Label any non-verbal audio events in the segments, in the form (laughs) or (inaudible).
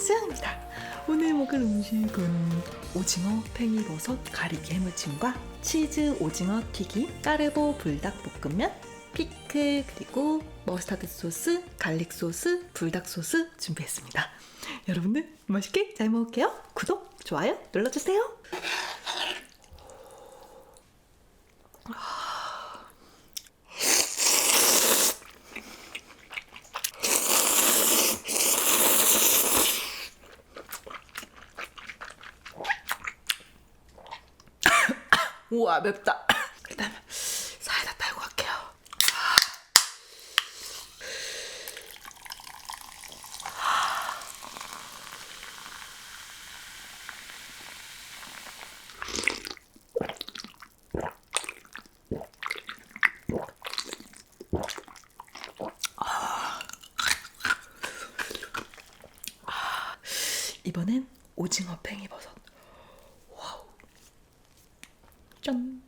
수영입니다. 오늘 먹을 음식은 오징어 팽이버섯 가리비 해무침과 치즈 오징어 튀김, 까르보 불닭볶음면, 피클 그리고 머스타드 소스, 갈릭 소스, 불닭 소스 준비했습니다. 여러분들 맛있게 잘 먹을게요. 구독, 좋아요 눌러주세요. 우와 맵다. (laughs) 일단 사이다 따고 갈게요. 이번엔 오징어 팽이버섯. 와우. 짠.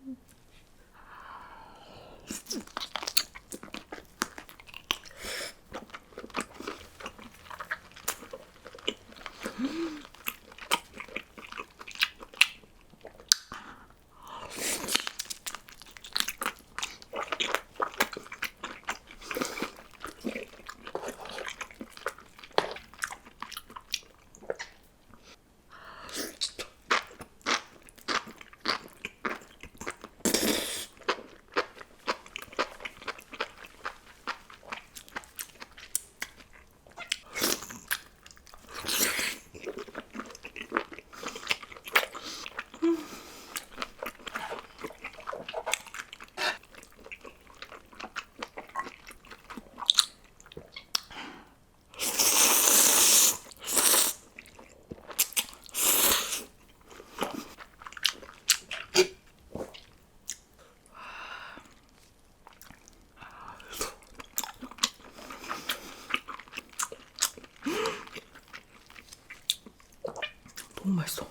맛있어.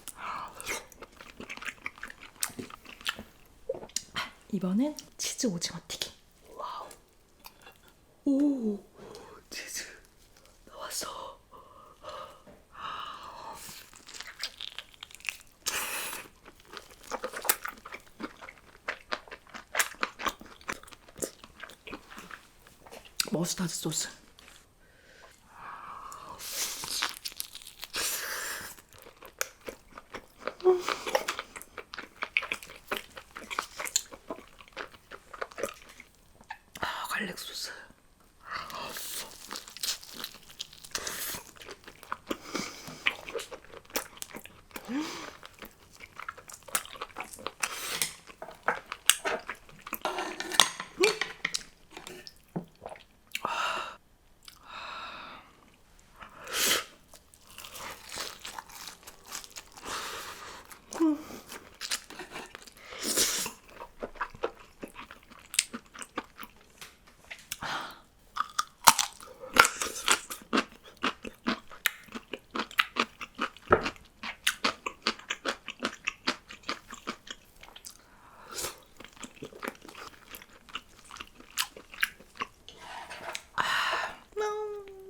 이번엔 치즈 오징어 튀김. 와우. 오, 치즈 나왔어. 머스타드 소스. 아, 갈릭 소스. 음,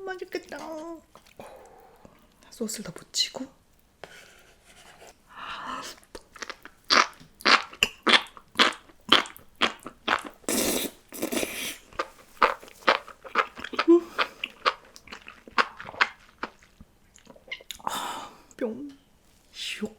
맛있겠다. 소스를 더 묻히고. 아, 뿅, 슉.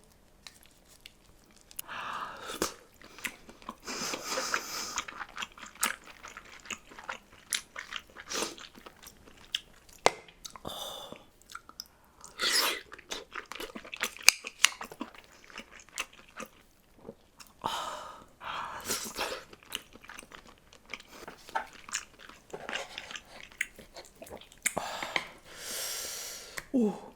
오.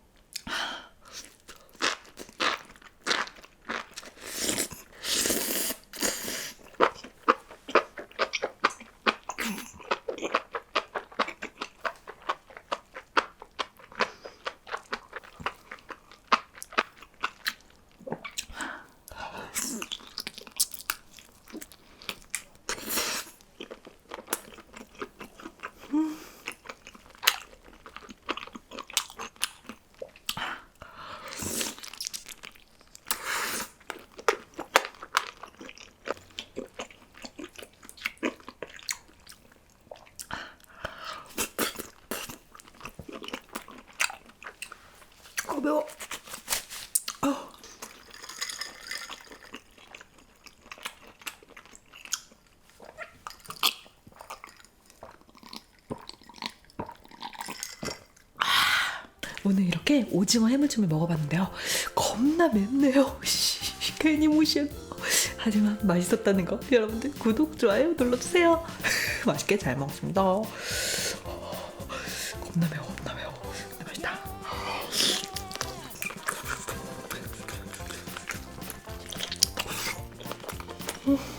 이렇게 오징어 해무침을 먹어봤는데요. 겁나 맵네요. (laughs) 괜히 무시했 하지만 맛있었다는 거 여러분들 구독, 좋아요 눌러주세요. (laughs) 맛있게 잘 먹습니다. 겁나 매워, 겁나 매워. 근데 맛있다. 음.